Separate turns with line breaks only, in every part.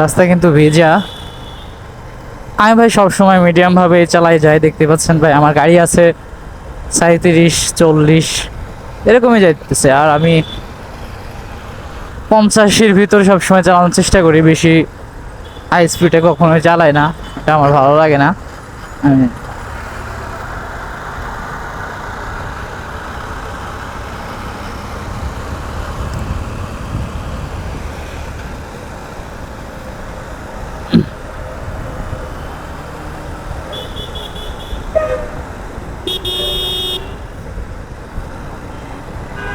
রাস্তা কিন্তু ভেজা। আমি ভাই সবসময় মিডিয়াম ভাবে চালাই যাই, দেখতে পাচ্ছেন ভাই, আমার গাড়ি আছে সাঁত্রিশ চল্লিশ, এরকমই যাইতেছে। আর আমি পঞ্চাশের ভিতর সবসময় চালানোর চেষ্টা করি, বেশি হাই স্পিডে কখনোই চালাই না, এটা আমার ভালো লাগে না।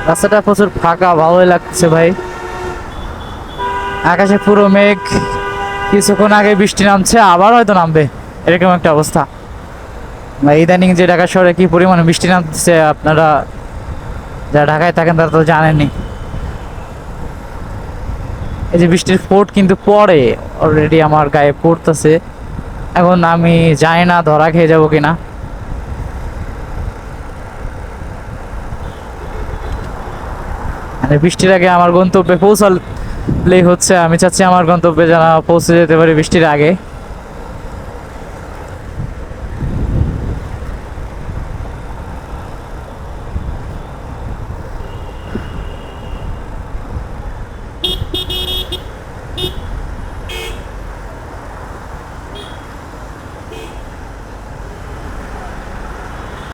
রাস্তাটা প্রচুর ফাঁকা, ভালোই লাগছে ভাই। আকাশে পুরো মেঘ, কিছুক্ষণ আগে বৃষ্টি নামছে, আবার হয়তো নামবে, এরকম একটা অবস্থা। ইদানিং যে ঢাকা শহরে কি পরিমাণে বৃষ্টি নামছে আপনারা যারা ঢাকায় থাকেন তারা তো জানেনই। এই যে বৃষ্টির ফোর্ট কিন্তু পড়ে অলরেডি আমার গায়ে পড়তেছে। এখন আমি জানি না ধরা খেয়ে যাব কিনা। মানে বৃষ্টির আগে আমার গন্তব্যে পৌঁছালেই হচ্ছে, আমি চাচ্ছি আমার গন্তব্যে যেন পৌঁছে যেতে পারি বৃষ্টির আগে।